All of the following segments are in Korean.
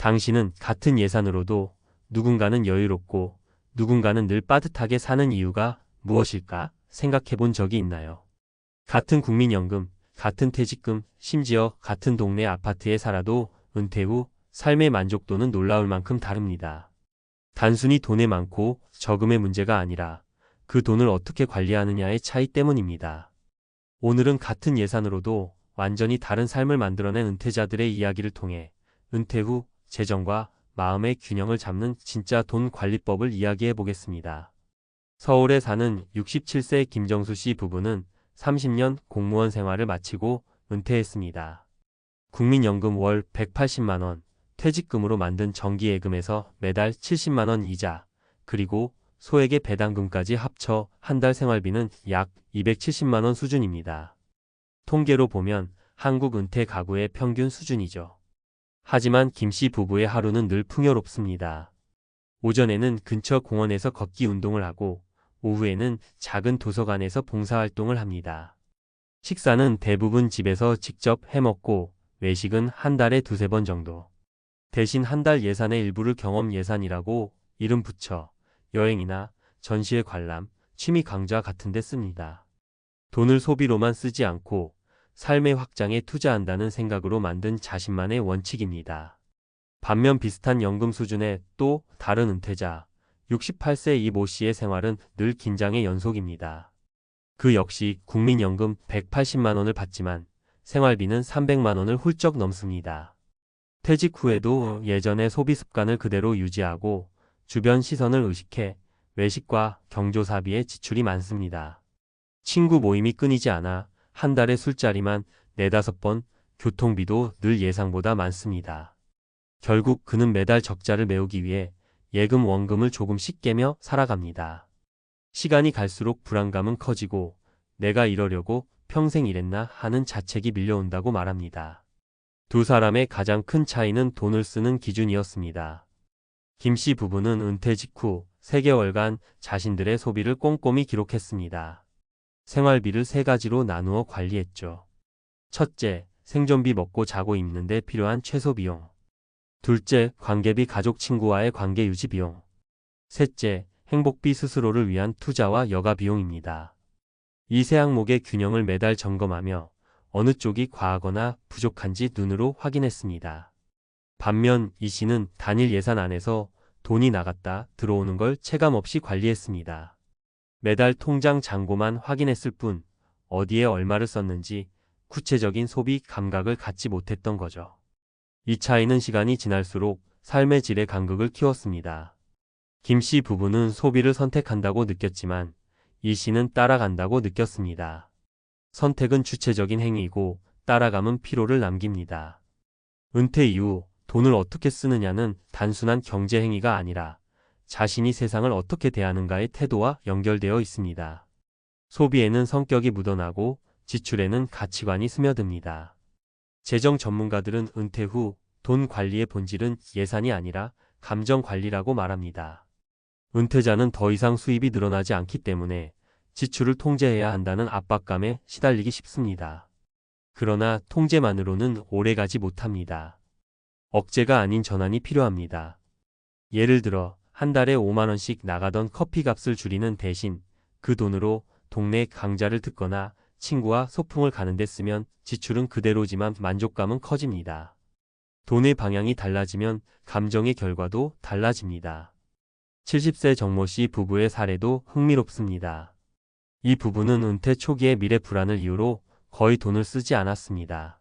당신은 같은 예산으로도 누군가는 여유롭고 누군가는 늘 빠듯하게 사는 이유가 무엇일까 생각해 본 적이 있나요? 같은 국민연금, 같은 퇴직금, 심지어 같은 동네 아파트에 살아도 은퇴 후 삶의 만족도는 놀라울 만큼 다릅니다. 단순히 돈의 많고 적음의 문제가 아니라 그 돈을 어떻게 관리하느냐의 차이 때문입니다. 오늘은 같은 예산으로도 완전히 다른 삶을 만들어낸 은퇴자들의 이야기를 통해 은퇴 후 재정과 마음의 균형을 잡는 진짜 돈 관리법을 이야기해 보겠습니다. 서울에 사는 67세 김정수 씨 부부는 30년 공무원 생활을 마치고 은퇴했습니다. 국민연금 월 180만원, 퇴직금으로 만든 정기예금에서 매달 70만원 이자, 그리고 소액의 배당금까지 합쳐 한 달 생활비는 약 270만원 수준입니다. 통계로 보면 한국 은퇴 가구의 평균 수준이죠. 하지만 김씨 부부의 하루는 늘 풍요롭습니다. 오전에는 근처 공원에서 걷기 운동을 하고 오후에는 작은 도서관에서 봉사활동을 합니다. 식사는 대부분 집에서 직접 해먹고 외식은 한 달에 두세 번 정도. 대신 한 달 예산의 일부를 경험 예산이라고 이름 붙여 여행이나 전시회 관람, 취미 강좌 같은 데 씁니다. 돈을 소비로만 쓰지 않고 삶의 확장에 투자한다는 생각으로 만든 자신만의 원칙입니다. 반면 비슷한 연금 수준의 또 다른 은퇴자, 68세 이 모 씨의 생활은 늘 긴장의 연속입니다. 그 역시 국민연금 180만 원을 받지만 생활비는 300만 원을 훌쩍 넘습니다. 퇴직 후에도 예전의 소비 습관을 그대로 유지하고 주변 시선을 의식해 외식과 경조사비에 지출이 많습니다. 친구 모임이 끊이지 않아 한 달에 술자리만 네다섯 번, 교통비도 늘 예상보다 많습니다. 결국 그는 매달 적자를 메우기 위해 예금 원금을 조금씩 깨며 살아갑니다. 시간이 갈수록 불안감은 커지고 내가 이러려고 평생 일했나 하는 자책이 밀려온다고 말합니다. 두 사람의 가장 큰 차이는 돈을 쓰는 기준이었습니다. 김 씨 부부는 은퇴 직후 3개월간 자신들의 소비를 꼼꼼히 기록했습니다. 생활비를 세 가지로 나누어 관리했죠. 첫째, 생존비 먹고 자고 입는데 필요한 최소 비용. 둘째, 관계비 가족 친구와의 관계 유지 비용. 셋째, 행복비 스스로를 위한 투자와 여가 비용입니다. 이 세 항목의 균형을 매달 점검하며 어느 쪽이 과하거나 부족한지 눈으로 확인했습니다. 반면 이 씨는 단일 예산 안에서 돈이 나갔다 들어오는 걸 체감 없이 관리했습니다. 매달 통장 잔고만 확인했을 뿐 어디에 얼마를 썼는지 구체적인 소비 감각을 갖지 못했던 거죠. 이 차이는 시간이 지날수록 삶의 질의 간극을 키웠습니다. 김 씨 부부는 소비를 선택한다고 느꼈지만 이 씨는 따라간다고 느꼈습니다. 선택은 주체적인 행위이고 따라감은 피로를 남깁니다. 은퇴 이후 돈을 어떻게 쓰느냐는 단순한 경제 행위가 아니라 자신이 세상을 어떻게 대하는가의 태도와 연결되어 있습니다. 소비에는 성격이 묻어나고 지출에는 가치관이 스며듭니다. 재정 전문가들은 은퇴 후 돈 관리의 본질은 예산이 아니라 감정 관리라고 말합니다. 은퇴자는 더 이상 수입이 늘어나지 않기 때문에 지출을 통제해야 한다는 압박감에 시달리기 쉽습니다. 그러나 통제만으로는 오래 가지 못합니다. 억제가 아닌 전환이 필요합니다. 예를 들어 한 달에 5만원씩 나가던 커피 값을 줄이는 대신 그 돈으로 동네 강좌를 듣거나 친구와 소풍을 가는데 쓰면 지출은 그대로지만 만족감은 커집니다. 돈의 방향이 달라지면 감정의 결과도 달라집니다. 70세 정모 씨 부부의 사례도 흥미롭습니다. 이 부부는 은퇴 초기의 미래 불안을 이유로 거의 돈을 쓰지 않았습니다.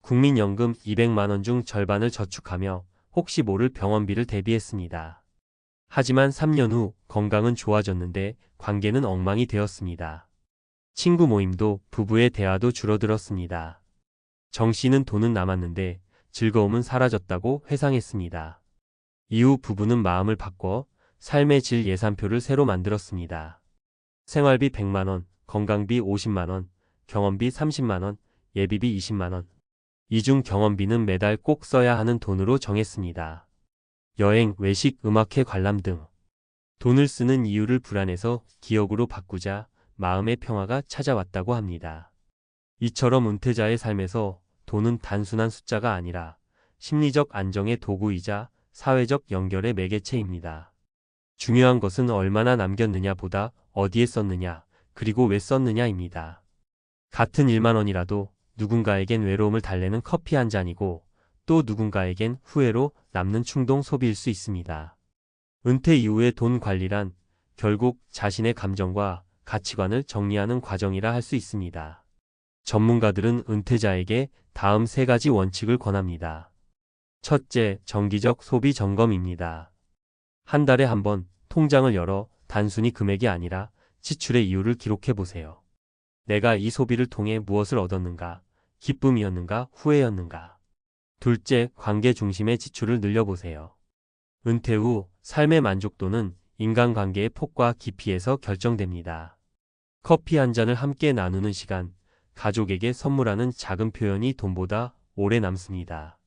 국민연금 200만원 중 절반을 저축하며 혹시 모를 병원비를 대비했습니다. 하지만 3년 후 건강은 좋아졌는데 관계는 엉망이 되었습니다. 친구 모임도 부부의 대화도 줄어들었습니다. 정 씨는 돈은 남았는데 즐거움은 사라졌다고 회상했습니다. 이후 부부는 마음을 바꿔 삶의 질 예산표를 새로 만들었습니다. 생활비 100만원, 건강비 50만원, 경험비 30만원, 예비비 20만원. 이중 경험비는 매달 꼭 써야 하는 돈으로 정했습니다. 여행, 외식, 음악회 관람 등 돈을 쓰는 이유를 불안해서 기억으로 바꾸자 마음의 평화가 찾아왔다고 합니다. 이처럼 은퇴자의 삶에서 돈은 단순한 숫자가 아니라 심리적 안정의 도구이자 사회적 연결의 매개체입니다. 중요한 것은 얼마나 남겼느냐 보다 어디에 썼느냐, 그리고 왜 썼느냐입니다. 같은 1만 원이라도 누군가에겐 외로움을 달래는 커피 한 잔이고 또 누군가에겐 후회로 남는 충동 소비일 수 있습니다. 은퇴 이후의 돈 관리란 결국 자신의 감정과 가치관을 정리하는 과정이라 할 수 있습니다. 전문가들은 은퇴자에게 다음 세 가지 원칙을 권합니다. 첫째, 정기적 소비 점검입니다. 한 달에 한 번 통장을 열어 단순히 금액이 아니라 지출의 이유를 기록해 보세요. 내가 이 소비를 통해 무엇을 얻었는가, 기쁨이었는가, 후회였는가. 둘째, 관계 중심의 지출을 늘려보세요. 은퇴 후 삶의 만족도는 인간관계의 폭과 깊이에서 결정됩니다. 커피 한 잔을 함께 나누는 시간, 가족에게 선물하는 작은 표현이 돈보다 오래 남습니다.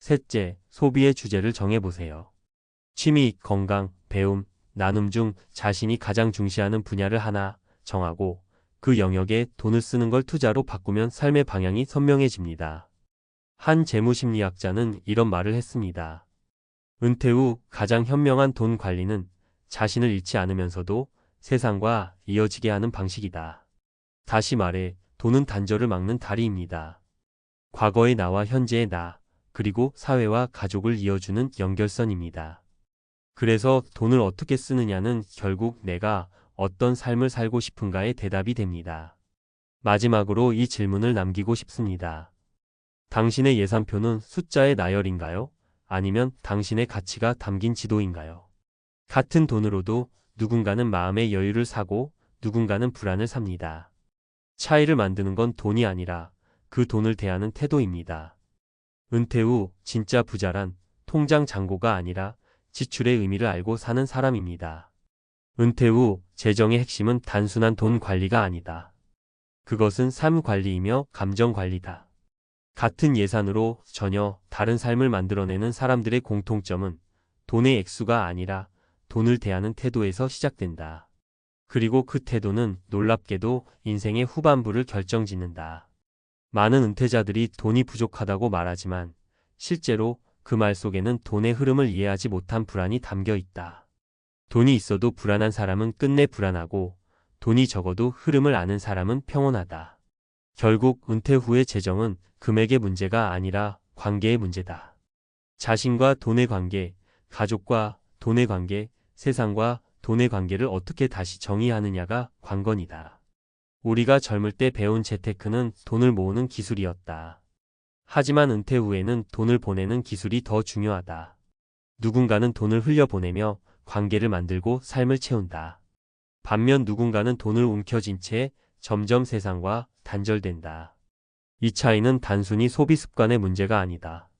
셋째, 소비의 주제를 정해보세요. 취미, 건강, 배움, 나눔 중 자신이 가장 중시하는 분야를 하나 정하고 그 영역에 돈을 쓰는 걸 투자로 바꾸면 삶의 방향이 선명해집니다. 한 재무심리학자는 이런 말을 했습니다. 은퇴 후 가장 현명한 돈 관리는 자신을 잃지 않으면서도 세상과 이어지게 하는 방식이다. 다시 말해 돈은 단절을 막는 다리입니다. 과거의 나와 현재의 나, 그리고 사회와 가족을 이어주는 연결선입니다. 그래서 돈을 어떻게 쓰느냐는 결국 내가 어떤 삶을 살고 싶은가의 대답이 됩니다. 마지막으로 이 질문을 남기고 싶습니다. 당신의 예산표는 숫자의 나열인가요? 아니면 당신의 가치가 담긴 지도인가요? 같은 돈으로도 누군가는 마음의 여유를 사고 누군가는 불안을 삽니다. 차이를 만드는 건 돈이 아니라 그 돈을 대하는 태도입니다. 은퇴 후 진짜 부자란 통장 잔고가 아니라 지출의 의미를 알고 사는 사람입니다. 은퇴 후 재정의 핵심은 단순한 돈 관리가 아니다. 그것은 삶 관리이며 감정 관리다. 같은 예산으로 전혀 다른 삶을 만들어내는 사람들의 공통점은 돈의 액수가 아니라 돈을 대하는 태도에서 시작된다. 그리고 그 태도는 놀랍게도 인생의 후반부를 결정짓는다. 많은 은퇴자들이 돈이 부족하다고 말하지만 실제로 그 말 속에는 돈의 흐름을 이해하지 못한 불안이 담겨 있다. 돈이 있어도 불안한 사람은 끝내 불안하고 돈이 적어도 흐름을 아는 사람은 평온하다. 결국 은퇴 후의 재정은 금액의 문제가 아니라 관계의 문제다. 자신과 돈의 관계, 가족과 돈의 관계, 세상과 돈의 관계를 어떻게 다시 정의하느냐가 관건이다. 우리가 젊을 때 배운 재테크는 돈을 모으는 기술이었다. 하지만 은퇴 후에는 돈을 보내는 기술이 더 중요하다. 누군가는 돈을 흘려보내며 관계를 만들고 삶을 채운다. 반면 누군가는 돈을 움켜쥔 채 점점 세상과 단절된다. 이 차이는 단순히 소비 습관의 문제가 아니다.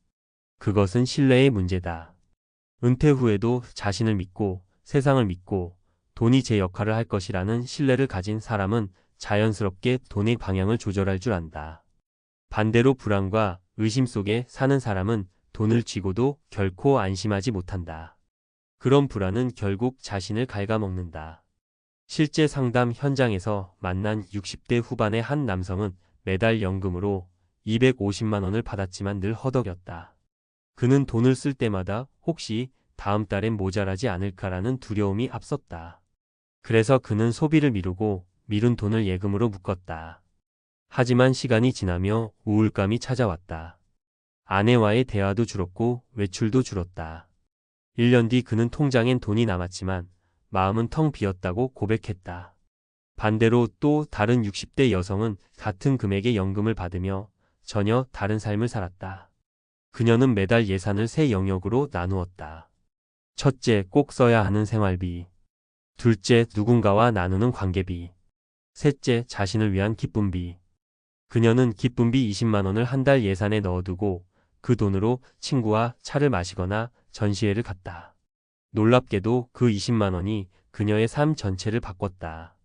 그것은 신뢰의 문제다. 은퇴 후에도 자신을 믿고 세상을 믿고 돈이 제 역할을 할 것이라는 신뢰를 가진 사람은 자연스럽게 돈의 방향을 조절할 줄 안다. 반대로 불안과 의심 속에 사는 사람은 돈을 쥐고도 결코 안심하지 못한다. 그런 불안은 결국 자신을 갉아먹는다. 실제 상담 현장에서 만난 60대 후반의 한 남성은 매달 연금으로 250만 원을 받았지만 늘 허덕였다. 그는 돈을 쓸 때마다 혹시 다음 달엔 모자라지 않을까라는 두려움이 앞섰다. 그래서 그는 소비를 미루고 미룬 돈을 예금으로 묶었다. 하지만 시간이 지나며 우울감이 찾아왔다. 아내와의 대화도 줄었고 외출도 줄었다. 1년 뒤 그는 통장엔 돈이 남았지만 마음은 텅 비었다고 고백했다. 반대로 또 다른 60대 여성은 같은 금액의 연금을 받으며 전혀 다른 삶을 살았다. 그녀는 매달 예산을 세 영역으로 나누었다. 첫째, 꼭 써야 하는 생활비. 둘째, 누군가와 나누는 관계비. 셋째, 자신을 위한 기쁨비. 그녀는 기쁨비 20만원을 한 달 예산에 넣어두고 그 돈으로 친구와 차를 마시거나 전시회를 갔다. 놀랍게도 그 20만 원이 그녀의 삶 전체를 바꿨다.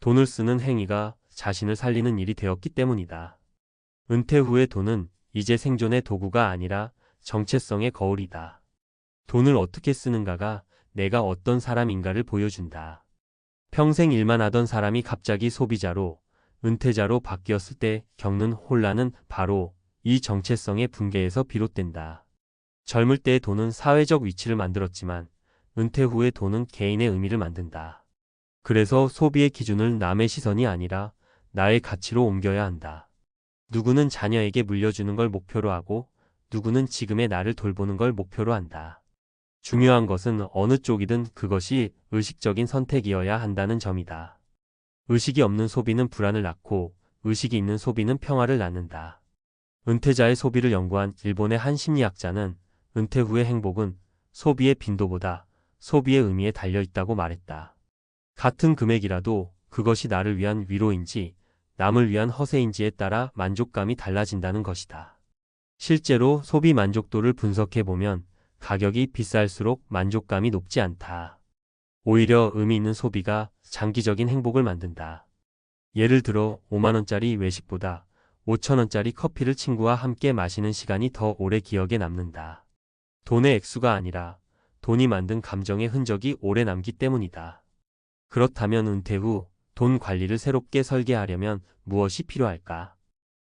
돈을 쓰는 행위가 자신을 살리는 일이 되었기 때문이다. 은퇴 후의 돈은 이제 생존의 도구가 아니라 정체성의 거울이다. 돈을 어떻게 쓰는가가 내가 어떤 사람인가를 보여준다. 평생 일만 하던 사람이 갑자기 소비자로, 은퇴자로 바뀌었을 때 겪는 혼란은 바로 이 정체성의 붕괴에서 비롯된다. 젊을 때의 돈은 사회적 위치를 만들었지만 은퇴 후의 돈은 개인의 의미를 만든다. 그래서 소비의 기준을 남의 시선이 아니라 나의 가치로 옮겨야 한다. 누구는 자녀에게 물려주는 걸 목표로 하고 누구는 지금의 나를 돌보는 걸 목표로 한다. 중요한 것은 어느 쪽이든 그것이 의식적인 선택이어야 한다는 점이다. 의식이 없는 소비는 불안을 낳고 의식이 있는 소비는 평화를 낳는다. 은퇴자의 소비를 연구한 일본의 한 심리학자는 은퇴 후의 행복은 소비의 빈도보다 소비의 의미에 달려 있다고 말했다. 같은 금액이라도 그것이 나를 위한 위로인지 남을 위한 허세인지에 따라 만족감이 달라진다는 것이다. 실제로 소비 만족도를 분석해 보면 가격이 비쌀수록 만족감이 높지 않다. 오히려 의미 있는 소비가 장기적인 행복을 만든다. 예를 들어 5만원짜리 외식보다 5천원짜리 커피를 친구와 함께 마시는 시간이 더 오래 기억에 남는다. 돈의 액수가 아니라 돈이 만든 감정의 흔적이 오래 남기 때문이다. 그렇다면 은퇴 후 돈 관리를 새롭게 설계하려면 무엇이 필요할까?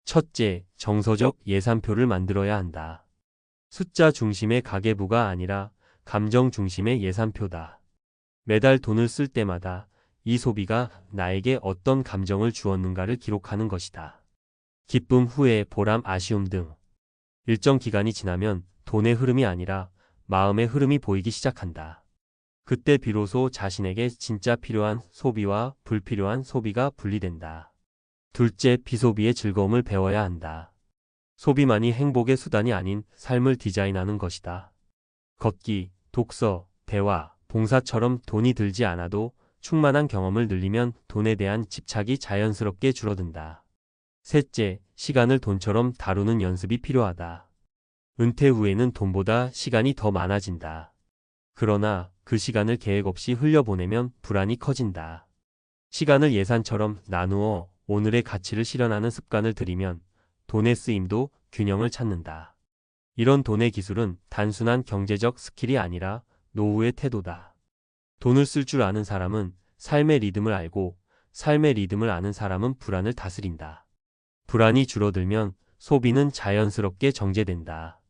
첫째, 정서적 예산표를 만들어야 한다. 숫자 중심의 가계부가 아니라 감정 중심의 예산표다. 매달 돈을 쓸 때마다 이 소비가 나에게 어떤 감정을 주었는가를 기록하는 것이다. 기쁨, 후회, 보람, 아쉬움 등 일정 기간이 지나면 돈의 흐름이 아니라 마음의 흐름이 보이기 시작한다. 그때 비로소 자신에게 진짜 필요한 소비와 불필요한 소비가 분리된다. 둘째, 비소비의 즐거움을 배워야 한다. 소비만이 행복의 수단이 아닌 삶을 디자인하는 것이다. 걷기, 독서, 대화, 봉사처럼 돈이 들지 않아도 충만한 경험을 늘리면 돈에 대한 집착이 자연스럽게 줄어든다. 셋째, 시간을 돈처럼 다루는 연습이 필요하다. 은퇴 후에는 돈보다 시간이 더 많아진다. 그러나 그 시간을 계획 없이 흘려보내면 불안이 커진다. 시간을 예산처럼 나누어 오늘의 가치를 실현하는 습관을 들이면 돈의 쓰임도 균형을 찾는다. 이런 돈의 기술은 단순한 경제적 스킬이 아니라 노후의 태도다. 돈을 쓸 줄 아는 사람은 삶의 리듬을 알고 삶의 리듬을 아는 사람은 불안을 다스린다. 불안이 줄어들면 소비는 자연스럽게 정제된다.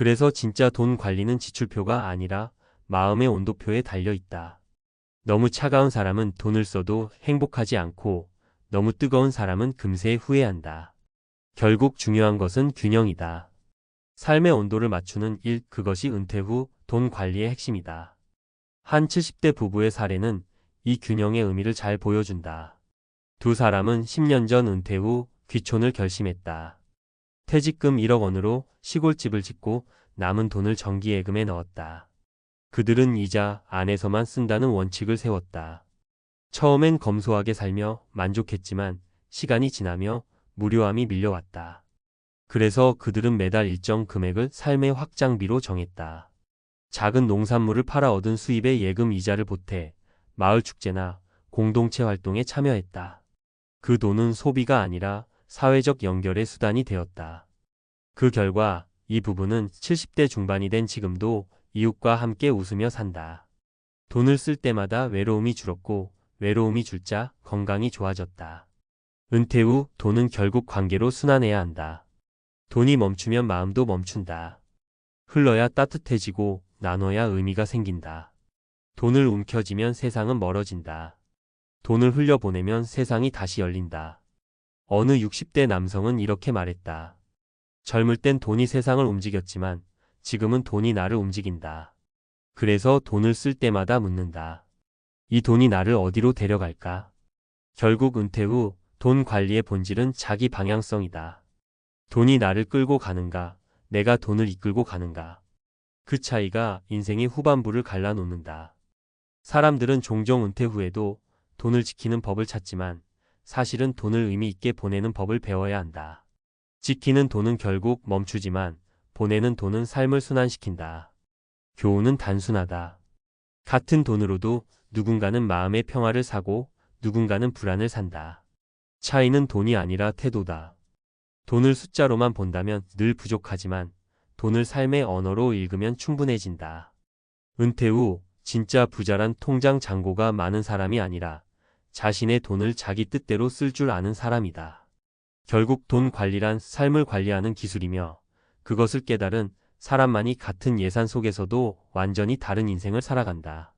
그래서 진짜 돈 관리는 지출표가 아니라 마음의 온도표에 달려 있다. 너무 차가운 사람은 돈을 써도 행복하지 않고 너무 뜨거운 사람은 금세 후회한다. 결국 중요한 것은 균형이다. 삶의 온도를 맞추는 일, 그것이 은퇴 후 돈 관리의 핵심이다. 한 70대 부부의 사례는 이 균형의 의미를 잘 보여준다. 두 사람은 10년 전 은퇴 후 귀촌을 결심했다. 퇴직금 1억 원으로 시골집을 짓고 남은 돈을 정기예금에 넣었다. 그들은 이자 안에서만 쓴다는 원칙을 세웠다. 처음엔 검소하게 살며 만족했지만 시간이 지나며 무료함이 밀려왔다. 그래서 그들은 매달 일정 금액을 삶의 확장비로 정했다. 작은 농산물을 팔아 얻은 수입에 예금 이자를 보태 마을 축제나 공동체 활동에 참여했다. 그 돈은 소비가 아니라 사회적 연결의 수단이 되었다. 그 결과 이 부부는 70대 중반이 된 지금도 이웃과 함께 웃으며 산다. 돈을 쓸 때마다 외로움이 줄었고 외로움이 줄자 건강이 좋아졌다. 은퇴 후 돈은 결국 관계로 순환해야 한다. 돈이 멈추면 마음도 멈춘다. 흘러야 따뜻해지고 나눠야 의미가 생긴다. 돈을 움켜쥐면 세상은 멀어진다. 돈을 흘려보내면 세상이 다시 열린다. 어느 60대 남성은 이렇게 말했다. 젊을 땐 돈이 세상을 움직였지만 지금은 돈이 나를 움직인다. 그래서 돈을 쓸 때마다 묻는다. 이 돈이 나를 어디로 데려갈까? 결국 은퇴 후 돈 관리의 본질은 자기 방향성이다. 돈이 나를 끌고 가는가, 내가 돈을 이끌고 가는가. 그 차이가 인생의 후반부를 갈라놓는다. 사람들은 종종 은퇴 후에도 돈을 지키는 법을 찾지만 사실은 돈을 의미 있게 보내는 법을 배워야 한다. 지키는 돈은 결국 멈추지만 보내는 돈은 삶을 순환시킨다. 교훈은 단순하다. 같은 돈으로도 누군가는 마음의 평화를 사고 누군가는 불안을 산다. 차이는 돈이 아니라 태도다. 돈을 숫자로만 본다면 늘 부족하지만 돈을 삶의 언어로 읽으면 충분해진다. 은퇴 후 진짜 부자란 통장 잔고가 많은 사람이 아니라 자신의 돈을 자기 뜻대로 쓸 줄 아는 사람이다. 결국 돈 관리란 삶을 관리하는 기술이며 그것을 깨달은 사람만이 같은 예산 속에서도 완전히 다른 인생을 살아간다.